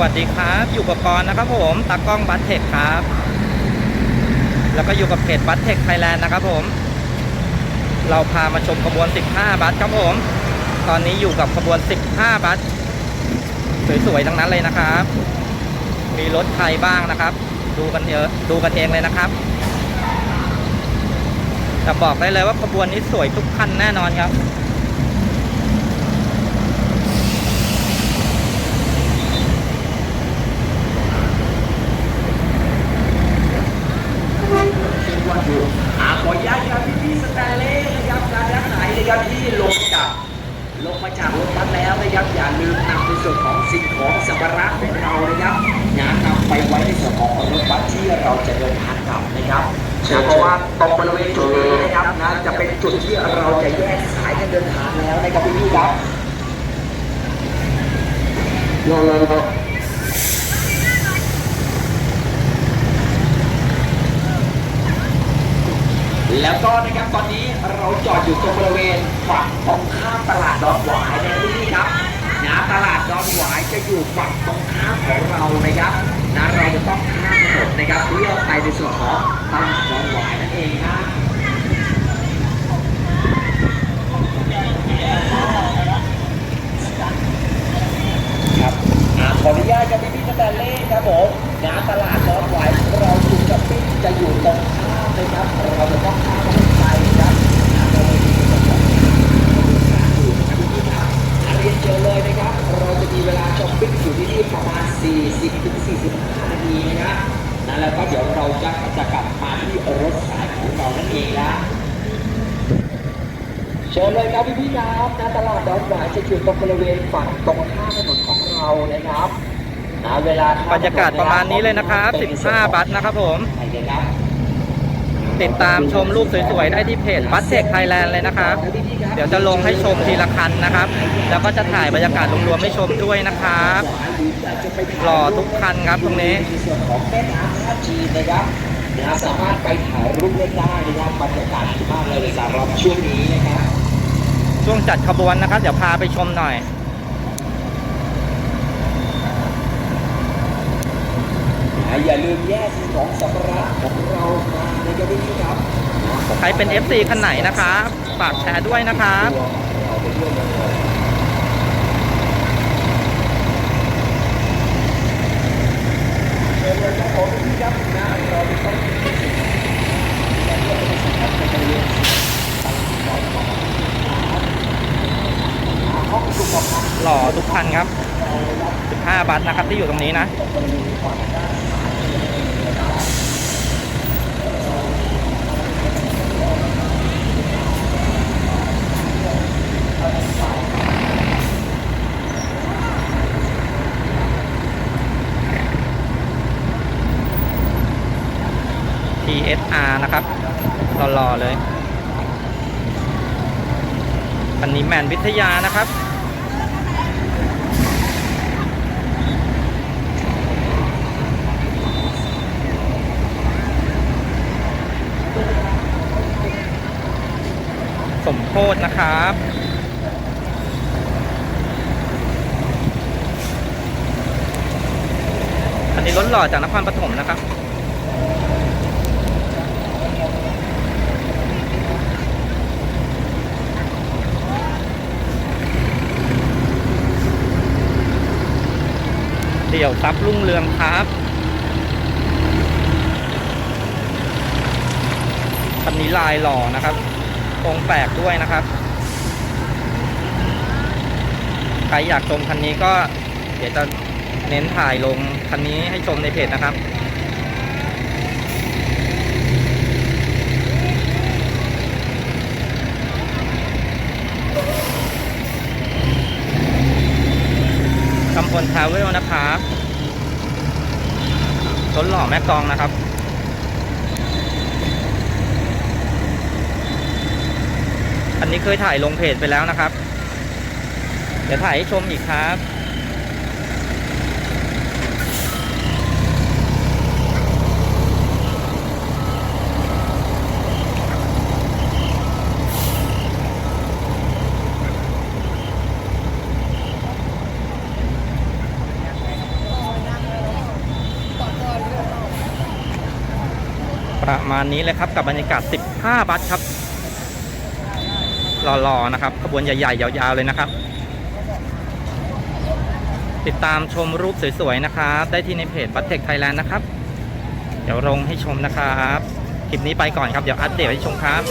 วัสดีครับ อยู่กับกรนะครับผมตากล้องบัตเทคครับ แล้วก็อยู่กับเพจบัตเทคไทยแลนด์นะครับผม เราพามาชมขบวน 15 บัตครับผม ตอนนี้อยู่กับขบวน 15 บัตสวยๆทั้งนั้นเลยนะครับ มีรถใครบ้างนะครับ ดูกันเยอะดูกันเองเลยนะครับแต่บอกได้เลยว่าขบวนนี้สวยทุกคันแน่นอนครับ ว่าอยู่อาขออนุญาตครับพี่พี่ๆสแตนเล่นะครับการด้านไหนนะครับที่ลงจากลงมาจากรถบัสแล้วนะครับอย่าลืมนำในส่วนของสิ่งของสัมภาระของเรานะครับอย่านำ ไปไว้ในส่วนของรถบัสที่เราจะเดินทางกลับนะครับนะเพราะว่าตรงบริเวณจุดนี้นะครับนะจะเป็นจุดที่เราจะแยกสายกันเดินทางแล้วนะครับพี่พี่ๆครับโลโลโลแล้วก็นะครับตอนนี้เราจอดอยู่ตรงบริเวณฝั่งตรงข้ามตลาดดอนหวายนะครับที่นี่ครับนะตลาดดอนหวายจะอยู่ฝั่งตรงข้ามของเรานะครับ นะเราจะต้องข้ามถนนนะครับเพื่อไปในส่วนของตลาดดอนหวายนั่นเองนะครับขออนุญาตกับพี่พี่สแตนเล่ครับผมนะตลาดน้อนหวายของเราคุณกับพี่จะอยู่ตรงข้ามเลยครับเราจะต้องข้ามถนนไปครับนะเราจะมีส่วนของอยู่นะครับพี่พี่ครับอ่า เรียนเชิญเลยนะครับ เราจะมีเวลาช้อปปิ้งอยู่ที่นี่ประมาณ 40ถึง45นาทีนะครับนะแล้วก็เดี๋ยวเราจะจะกลับมาที่รถสายของเรานั่นเองนะเชิญเลยครับพี่พี่ๆครับณตลาดดอนหวายจะอยู่ตรงบริเวณฝั่งตรงข้ามถนนของเรานะครับนะเวลาข้มบรรยากาศประมาณนี้เลยนะครับ 15บัตนะครับผมใช่เลยครับ ติดตามชมรูปสวยๆ ได้ที่เพจบัตเทคไทยแลนด์เลยนะครับ เดี๋ยวจะลงให้ชมทีละคันนะครับ แล้วก็จะถ่ายบรรยากาศรวมๆให้ชมด้วยนะครับหล่อทุกคันครับตรงนี้ในส่วนของแม่น้ำท่าจีนนะครับนะสามารถไปถ่ายรูปเล่นได้นะครับบรรยากาศดีมากเลยสำหรับช่วงนี้นะครับช่วงจัดขบวนนะครับ เดี๋ยวพาไปชมหน่อย นะ อย่าลืมแยกของสัมภาระของเรามานะครับพี่พี่ๆครับใครเป็น FC คันไหนนะครับฝากแชร์ด้วยนะครับเราไปด้วยกันเลยเชิญเลยครับผมพี่ครับนะหล่อทุกคันครับ 15บัตนะครับที่อยู่ตรงนี้นะ TSR นะครับหล่อๆเลยคันนี้แมนวิทยานะครับสมโพธนะครับ อันนี้รถหล่อจากนครปฐมนะครับ เดี่ยวซับรุ่งเรืองครับคันนี้ลายหล่อนะครับตรงแปลกด้วยนะครับ ใครอยากชมคันนี้ก็เดี๋ยวจะเน้นถ่ายลงคันนี้ให้ชมในเพจนะครับ นทราเวลนะครับต้นหล่อแม่กองนะครับ อันนี้เคยถ่ายลงเพจไปแล้วนะครับ เดี๋ยวถ่ายให้ชมอีกครับ ประมาณนี้เลยครับกับบรรยากาศ 15 บัสครับหล่อๆนะครับขบวนใหญ่ๆ ยาวๆ เลยนะครับ ติดตามชมรูปสวยๆ นะครับ ได้ที่ในเพจบัตเทคไทยแลนด์นะครับ เดี๋ยวลงให้ชมนะครับ คลิปนี้ไปก่อนครับ เดี๋ยวอัปเดตให้ชมครับ